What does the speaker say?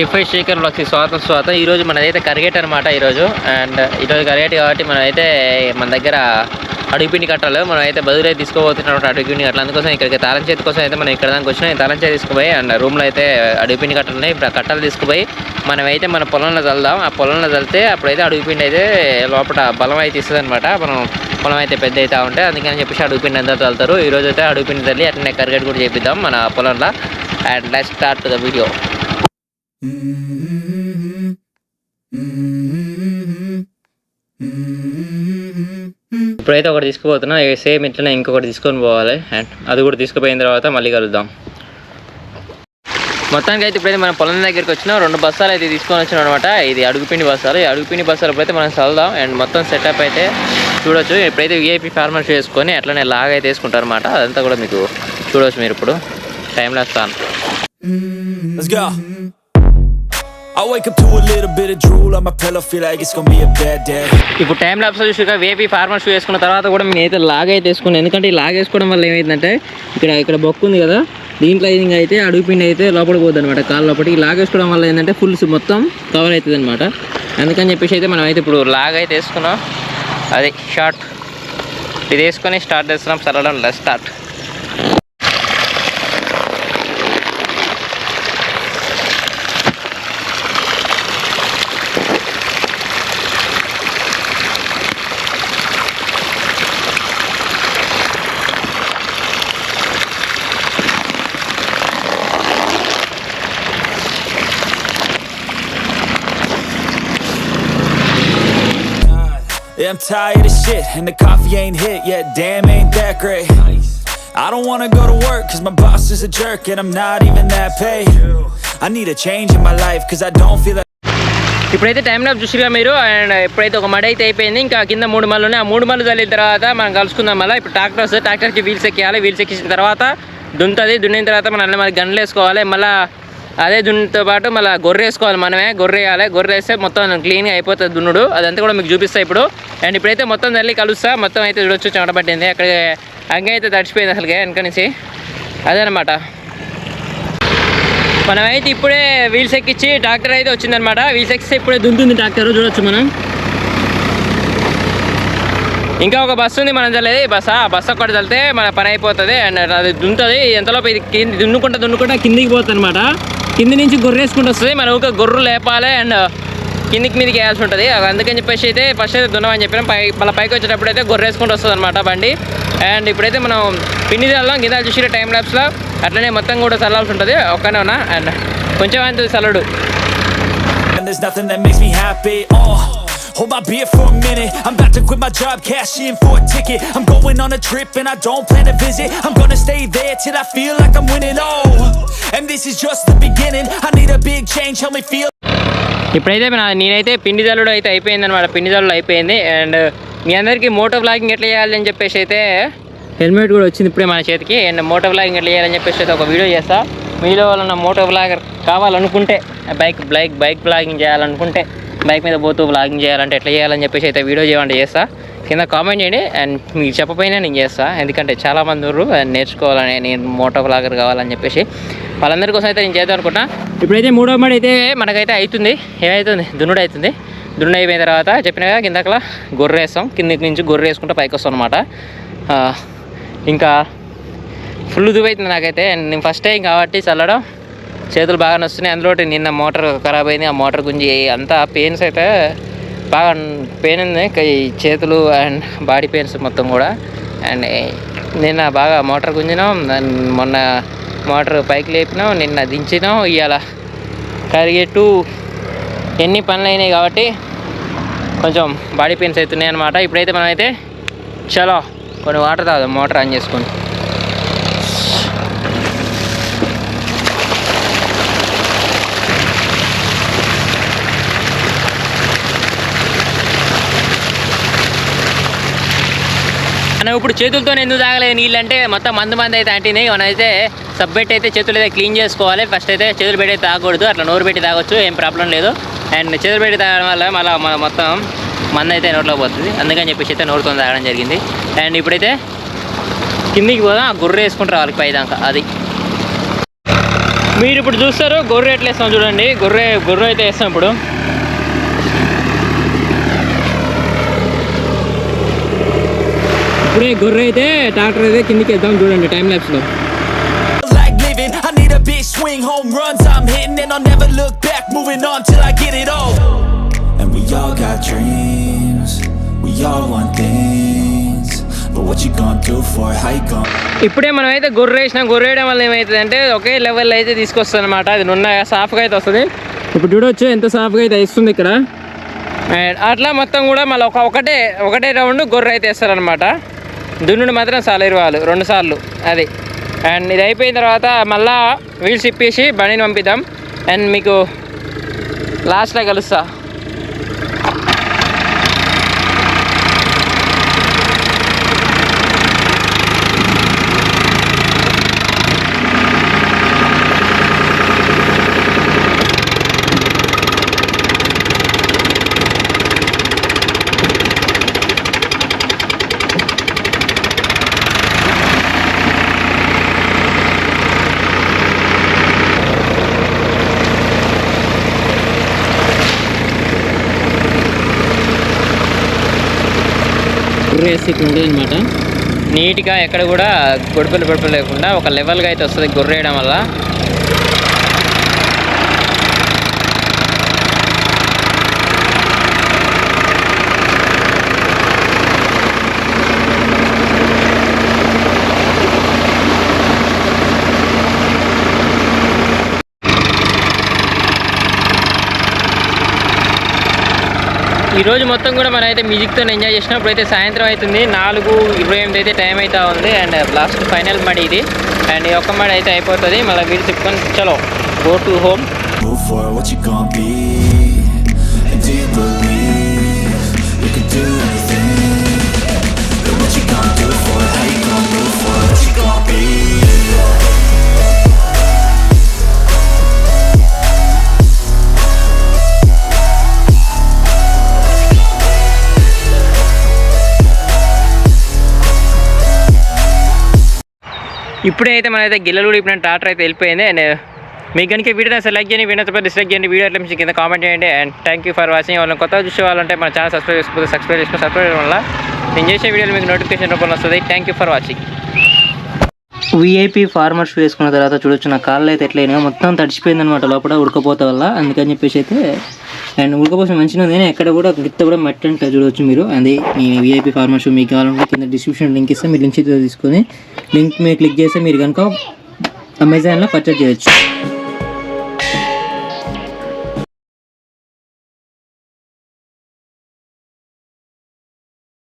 F i Shekhar వచ్చి స్వాతం స్వాతం ఈరోజు మనదైతే కరిగేట్ అనమాట ఈరోజు. అండ్ ఈరోజు కరిగేట్ కాబట్టి మనమైతే మన దగ్గర అడుగుపిండి కట్టాలి మనం అయితే బదులై తీసుకోబోతున్నాం అడుగుపిండి కట్టాలి. అందుకోసం ఇక్కడికి తాళం చేతి కోసం అయితే మనం ఇక్కడ దానికి వచ్చినాం. తాళం చేతి తీసుకుపోయి అండ్ రూమ్లో అయితే అడుగుపిండి కట్టాలి ఉన్నాయి. ఇప్పుడు ఆ కట్టలు తీసుకుపోయి మనమైతే మన పొలంలో చల్దాం ఆ పొలంలో చల్లితే అప్పుడైతే అడుగుపిండి అయితే లోపల బలం అయితే ఇస్తుంది అనమాట మనం పొలం అయితే పెద్ద అయితే ఉంటే అందుకని చెప్పేసి అడుగుపిండి అందరూ చల్తారు ఈరోజు అయితే అడుగుపిండి తల్లి అట్లనే కరిగేట్ కూడా చేపిద్దాం మన పొలంలో. And let start the video. ఇప్పుడైతే ఒకటి తీసుకుపోతున్నా సేమ్ ఇట్లనే ఇంకొకటి తీసుకొని పోవాలి. అండ్ అది కూడా తీసుకుపోయిన తర్వాత మళ్ళీ కలుద్దాం. మొత్తానికి అయితే ఇప్పుడైతే మన పొలం దగ్గరికి వచ్చినా. రెండు బస్సాలు అయితే తీసుకొని వచ్చినాం అనమాట ఇది అడుగుపిండి బస్సాలు ఈ అడుగుపిండి బస్సాలు అయితే మనం చల్దాం అండ్ మొత్తం సెటప్ అయితే చూడొచ్చు. ఇప్పుడైతే విఐపి ఫార్మర్స్ వేసుకొని అట్లనే లాగ్ అయితే వేసుకుంటారు అనమాట అదంతా కూడా మీకు చూడవచ్చు మీరు ఇప్పుడు. టైంలో వస్తాను. I wake up to a little bit of drool on my pillow, feel like it's gonna be a bad day. ఇప్పుడు టైం ల్యాప్స్ చూసిగా వేపీ ఫార్మర్ షూ వేసుకున్న తర్వాత కూడా నేను అయితే లాగ్ అయితే వేసుకున్నాను. ఎందుకంటే ఈ లాగ్ వేసుకోవడం వల్ల ఏమైందంటే ఇక్కడ ఇక్కడ బొక్కు ఉంది కదా దీంట్లో ఇది అయితే అడుగుపిండి అయితే లోపల పోద్ది అనమాట కాళ్ళ లోపలికి లాగ్ వేసుకోవడం వల్ల ఏంటంటే ఫుల్ మొత్తం కవర్ అవుతుంది అనమాట అందుకని చెప్పేసి అయితే మనం అయితే ఇప్పుడు లాగ్ అయితే వేసుకున్నాం. అది షార్ట్ ఇది వేసుకొని స్టార్ట్ చేస్తున్నాం చల్లడం start Yeah, I'm tired of shit, and the coffee ain't hit yet. Damn, ain't that great. I don't wanna go to work, cause my boss is a jerk, and I'm not even that paid. I need a change in my life, cause I don't feel like. ఇప్పుడైతే time lapse చూసిగా మీరు and ఇప్పుడైతే ఒక మడ అయితే అయిపోయింది ఇంకా కింద మూడు మళ్ళు ఉన్నాయి ఆ మూడు మళ్ళు చల్లిన తర్వాత మనం కలుసుకుందాం మళ్ళీ ఇప్పుడు ట్రాక్టర్ వస్తుంది ట్రాక్టర్కి వీల్స్ ఎక్కియాలి వీల్స్ ఎక్కించిన తర్వాత దున్నుతుంది దున్నిన తర్వాత మనం అన్నీ మరి గన్లు వేసుకోవాలి మళ్ళీ అదే దున్నుతో పాటు మళ్ళీ గొర్రె వేసుకోవాలి మనమే. గొర్రె వేయాలి. గొర్రె వేస్తే మొత్తం క్లీన్గా అయిపోతుంది దున్నుడు. అదంతా కూడా మీకు చూపిస్తా ఇప్పుడు. అండ్ ఇప్పుడైతే మొత్తం తల్లి కలుస్తా. మొత్తం అయితే చూడొచ్చు చెమట పట్టింది. అక్కడ అంగే అయితే తడిచిపోయింది అసలుకే వెనక నుంచి. అదనమాట. మనమైతే ఇప్పుడే వీల్స్ ఎక్కించి ట్రాక్టర్ అయితే వచ్చిందనమాట. వీల్స్ ఎక్కిస్తే ఇప్పుడే దుంతుంది ట్రాక్టర్ చూడొచ్చు మనం. ఇంకా ఒక బస్సు ఉంది మనం చల్లేది. బస్ ఆ? బస్సు ఒక్కటి చల్లితే మన పని అయిపోతుంది. అండ్ అది దుంతుంది. ఎంతలోపు ఇది కింది దున్నుకుంటా దున్నుకుంటా కిందికి పోతుంది అనమాట కింది నుంచి గొర్రెసుకుంటూ. వస్తుంది మనం ఒక గొర్రెలు లేపాలి అండ్ కిందికి మీదకి వేయాల్సి ఉంటుంది అది అందుకని చెప్పేసి అయితే ఫస్ట్ అయితే దున్నమని చెప్పినాం. పై మళ్ళీ పైకి వచ్చేటప్పుడు అయితే గొర్రెసుకుంటూ వస్తుంది అనమాట బండి. అండ్ ఇప్పుడైతే మనం పిండి చల్లాం కింద చూసి టైం ల్యాబ్స్లో అట్లనే మొత్తం కూడా చల్లాల్సి ఉంటుంది ఒక్కనే ఉన్నా. అండ్ కొంచెం అంత చల్లడు. Hold my beer for a minute. I'm about to quit my job, cash in for a ticket. I'm going on a trip and I don't plan to visit. I'm gonna stay there till I feel like I'm winning. all and this is just the beginning. I need a big change, help me feel. ఇప్పుడైతే నేనైతే పిండి జల్లుడు అయితే అయిపోయింది అనమాట పిండి జల్లుడు అయిపోయింది అండ్ మీ అందరికీ మోటో బ్లాగింగ్ ఎట్లా చేయాలి అని చెప్పేసి అయితే హెల్మెట్ కూడా వచ్చింది ఇప్పుడే మన చేతికి అండ్ మోటో బ్లాగింగ్ ఎట్లా చేయాలని చెప్పేసి అయితే ఒక వీడియో చేస్తా మీలో వాళ్ళ మోటో బ్లాగర్ కావాలనుకుంటే బైక్ బైక్ బైక్ బ్లాగింగ్ చేయాలనుకుంటే బైక్ మీద పోతూ బ్లాగింగ్ చేయాలంటే ఎట్లా చేయాలని చెప్పేసి అయితే వీడియో చేయాలంటే చేస్తా. కింద కామెంట్ చేయండి అండ్ మీకు చెప్పపోయినా నేను చేస్తా. ఎందుకంటే చాలామంది ఉన్నారు నేర్చుకోవాలని నేను మోటో బ్లాగర్ కావాలని చెప్పేసి వాళ్ళందరి కోసం అయితే నేను చేద్దాం అనుకుంటా ఇప్పుడైతే మూడో మడి అయితే మనకైతే అవుతుంది ఏమవుతుంది దున్నుడు అవుతుంది దున్నుడు అయిపోయిన తర్వాత చెప్పిన కదా కిందకలా గొర్రె వేస్తాం. కిందకి నుంచి గొర్రె వేసుకుంటే పైకి వస్తాం అనమాట ఇంకా ఫుల్ దువైతుంది నాకైతే. నేను ఫస్ట్ టైం కాబట్టి చల్లడం చేతులు బాగా నొస్తున్నాయి. అందులో నిన్న మోటార్ ఖరాబ్ అయింది. ఆ మోటార్ గుంజి అంతా పెయిన్స్ అయితే బాగా పెయిన్ ఉంది. చేతులు అండ్ బాడీ పెయిన్స్ మొత్తం కూడా. అండ్ నిన్న బాగా మోటార్ గుంజినాం. దాన్ని మొన్న మోటార్ పైకి లేపినాం. నిన్న దించినాం. ఇవాళ కరిగేట్టు ఎన్ని పనులు అయినాయి కాబట్టి కొంచెం బాడీ పెయిన్స్ అవుతున్నాయి అనమాట ఇప్పుడైతే మనమైతే చలో కొన్ని వాటర్ తాగుదాం. మోటార్ ఆన్ చేసుకొని మనం ఇప్పుడు చేతులతో ఎందుకు తాగలేదు నీళ్ళు అంటే మొత్తం మందు మంది అయితే అంటినాయి మనం అయితే సబ్బెట్ అయితే చేతులు అయితే క్లీన్ చేసుకోవాలి. ఫస్ట్ అయితే చేతులు పెట్టి అయితే తాగకూడదు. అట్లా నోరు పెట్టి తాగొచ్చు. ఏం ప్రాబ్లం లేదు. అండ్ చేతులు పెట్టి తాగడం వల్ల మళ్ళీ మొత్తం మందు అయితే నోట్లో పోతుంది. అందుకని చెప్పేసి అయితే నోరుతో తాగడం జరిగింది. అండ్ ఇప్పుడైతే కిందికి పోదాం. ఆ గొర్రె వేసుకుంటారు రావాలి పైదాకా అది. మీరు ఇప్పుడు చూస్తారు. గొర్రె ఎట్లా వేస్తాం చూడండి. గొర్రె గొర్రె అయితే వేస్తాం ఇప్పుడు. ఇప్పుడే గొర్రె అయితే ట్రాక్టర్ అయితే కిందికి వేద్దాం చూడండి time a big swing, home runs I'm hitting, and I'll never look back. Moving on till I get it all. And we all got dreams, we all want things. But what you gonna do for? How you gonna? ఇప్పుడే మనం అయితే గొర్రె వేసినాం గొర్రె వేయడం వల్ల ఏమవుతుంది అంటే ఒకే లెవెల్ అయితే తీసుకొస్తుంది అనమాట అది నున్న సాఫ్గా అయితే వస్తుంది ఇప్పుడు చూడొచ్చు ఎంత సాఫ్గా అయితే ఇస్తుంది ఇక్కడ అండ్ అట్లా మొత్తం కూడా మళ్ళీ ఒక ఒకటే ఒకటే రౌండ్ గొర్రె అయితే వేస్తారనమాట దున్నుడు మాత్రం చాలా వాళ్ళు రెండు సార్లు అది. అండ్ ఇది అయిపోయిన తర్వాత మళ్ళా వీల్స్ ఇప్పేసి బండిని పంపిద్దాం. అండ్ మీకు లాస్ట్లో కలుస్తా. గుర్రేసి ఇక్కడ అనమాట నీట్గా ఎక్కడ కూడా గొడుపులు గొడుపులు లేకుండా ఒక లెవెల్గా అయితే వస్తుంది గుర్రేయడం వల్ల. ఈ రోజు మొత్తం కూడా మనం అయితే మ్యూజిక్తో ఎంజాయ్ చేసినాం. అయితే సాయంత్రం అవుతుంది. నాలుగు ఇరవై ఎనిమిది అయితే టైం అయితే ఉంది. అండ్ లాస్ట్ ఫైనల్ మడి ఇది. అండ్ ఈ ఒక్క మడి అయితే అయిపోతుంది. మళ్ళీ వీళ్ళు తిప్పుకొని చలో. గో టు హోమ్ ఇప్పుడే అయితే మనైతే గిల్లలు ఇప్పుడు టాటర్ అయితే వెళ్ళిపోయింది. అండ్ మీకు కనుక వీడియో సెలెక్ట్ చేయండి వీడియో తప్ప డిస్లైక్ చేయండి వీడియో అట్లా మీకు కింద కామెంట్ చేయండి. And thank you for watching వాళ్ళని కొత్త చూసే వాళ్ళంటే మన ఛానల్ సబ్స్క్రైబ్ చేసుకోవచ్చు సబ్స్క్రైబ్ చేసుకుని సబ్స్క్రైబ్ చేయడం వల్ల నేను చేసే వీడియోలు మీకు నోటిఫికేషన్ రూపంలో వస్తుంది. Thank you for watching VIP farmer shoe వేసుకున్న తర్వాత చూడొచ్చు నా కాళ్ళు అయితే ఎట్లయినా మొత్తం తడిచిపోయింది అనమాట లోపల ఉడకపోతే వల్ల. అందుకని చెప్పేసి అయితే అండ్ ఉడకపోసిన మంచిగా ఉంది ఎక్కడ కూడా గిత్త కూడా మట్టి అంటే చూడవచ్చు మీరు. అది మీ వీఐపీ ఫార్మర్ షో మీకు కావాలంటే కింద డిస్క్రిప్షన్ లింక్ ఇస్తే మీరు లింక్ తీసుకొని లింక్ మీరు క్లిక్ చేస్తే మీరు కనుక అమెజాన్లో పర్చేజ్ చేయొచ్చు.